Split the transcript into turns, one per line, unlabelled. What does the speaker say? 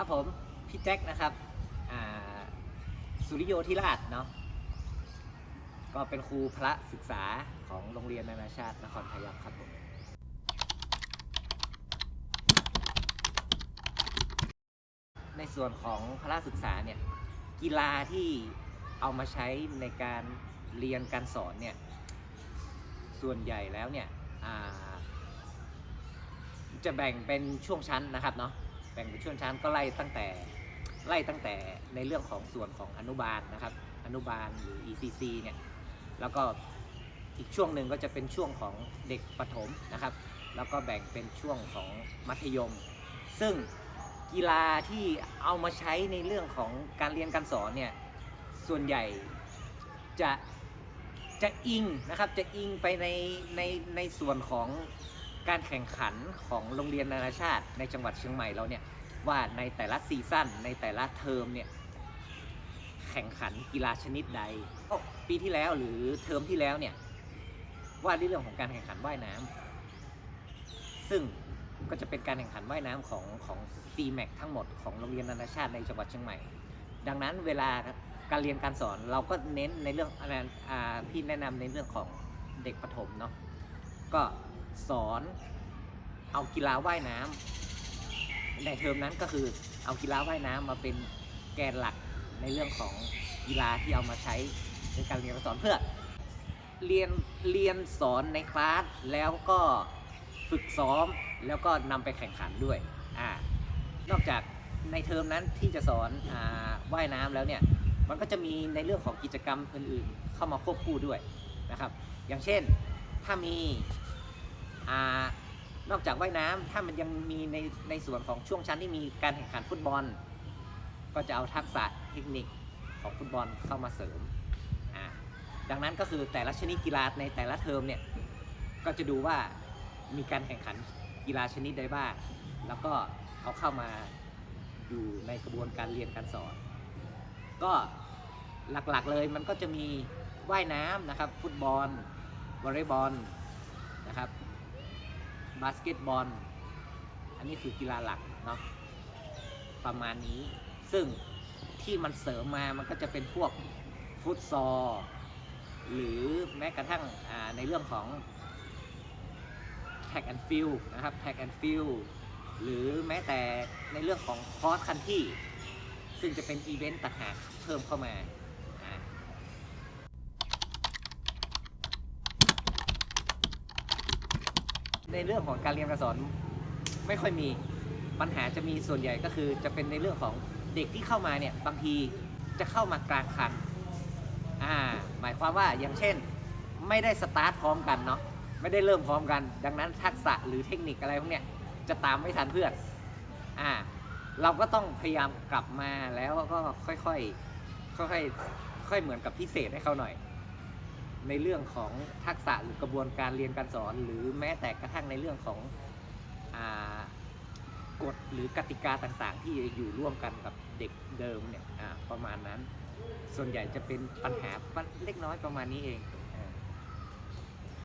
ครับผมพี่แจ็คนะครับสุริโยธิราชเนาะก็เป็นครูพระศึกษาของโรงเรียนนานาชาตินครพยัคฆ์ครับผมในส่วนของพระศึกษาเนี่ยกีฬาที่เอามาใช้ในการเรียนการสอนเนี่ยส่วนใหญ่แล้วเนี่ยจะแบ่งเป็นช่วงชั้นนะครับเนาะ แบ่งเป็นช่วงชั้นก็ไล่ตั้งแต่ไล่ตั้งแต่ในเรื่องของส่วนของอนุบาลนะครับ อนุบาลหรือ ECC เนี่ยแล้วก็อีกช่วงหนึ่งก็จะเป็นช่วงของเด็กประถมนะครับ แล้วก็แบ่งเป็นช่วงของมัธยม ซึ่งกีฬาที่เอามาใช้ในเรื่องของการเรียนการสอนเนี่ยส่วนใหญ่จะจะอิงนะครับจะอิงไปในในในส่วนของ การแข่งขันของโรงเรียนนานาชาติ ในจังหวัดเชียงใหม่เราเนี่ยว่าในแต่ละซีซั่นในแต่ละเทอมเนี่ยแข่งขันกีฬาชนิดใดปีที่แล้วหรือเทอมที่แล้วเนี่ยว่าในเรื่องของการแข่งขันว่ายน้ำซึ่งก็จะเป็นการแข่งขันว่ายน้ำของของ c m a c ทั้งหมดของโรงเรียนนานาชาติในจังหวัดเชียงใหม่ ดังนั้นเวลาการเรียนการสอนเราก็เน้นในเรื่องอะไรพี่แนะนำในเรื่องของเด็กประถมเนาะก็ สอนเอากีฬาว่ายน้ำในเทอมนั้นก็คือเอากีฬาว่ายน้ำมาเป็นแกนหลักในเรื่องของกีฬาที่เอามาใช้ในการเรียนการสอนเพื่อเรียนเรียนสอนในคลาสแล้วก็ฝึกซ้อมแล้วก็นำไปแข่งขันด้วยอ่านอกจากในเทอมนั้นที่จะสอนอ่าว่ายน้ำแล้วเนี่ยมันก็จะมีในเรื่องของกิจกรรมอื่นๆ เข้ามาควบคู่ด้วยนะครับ อย่างเช่นถ้ามี นอกจากว่ายน้ำถ้ามันยังมีในในส่วนของช่วงชั้นที่มีการแข่งขันฟุตบอล ก็จะเอาทักษะเทคนิคของฟุตบอลเข้ามาเสริมดังนั้นก็คือแต่ละชนิดกีฬาในแต่ละเทอมเนี่ยก็จะดูว่ามีการแข่งขันกีฬาชนิดใดบ้าง แล้วก็เอาเข้ามาอยู่ในกระบวนการเรียนการสอน ก็หลักๆเลยมันก็จะมีว่ายน้ำนะครับ ฟุตบอลวอลเลย์บอลนะครับ บาสเกตบอล อันนี้คือกีฬาหลักเนาะประมาณนี้ ซึ่งที่มันเสริมมามันก็จะเป็นพวกฟุตซอลหรือแม้กระทั่งในเรื่องของ track and field นะครับ track and field หรือแม้แต่ในเรื่องของคอร์สคันที่ ซึ่งจะเป็นอีเวนต์ต่างหากเพิ่มเข้ามา ในเรื่องของการเรียนการสอนไม่ค่อยมีปัญหาจะมีส่วนใหญ่ก็คือ จะเป็นในเรื่องของเด็กที่เข้ามาเนี่ยบางทีจะเข้ามากลางคันอ่าหมายความว่าอย่างเช่น ไม่ได้สตาร์ทพร้อมกันเนาะไม่ได้เริ่มพร้อมกัน ดังนั้นทักษะหรือเทคนิคอะไรพวกเนี้ยจะตามไม่ทันเพื่อนอ่าเราก็ต้องพยายามกลับมาแล้วก็ค่อยๆค่อยๆค่อยเหมือนกับพิเศษให้เขาหน่อย ในเรื่องของทักษะหรือกระบวนการเรียนการสอน หรือแม้แต่กระทั่งในเรื่องของอกฎหรือกติกาต่างๆ ที่อยู่ร่วมกันกับเด็กเดิมเนี่ยประมาณนั้น ส่วนใหญ่จะเป็นปัญหาเล็กน้อยประมาณนี้เอง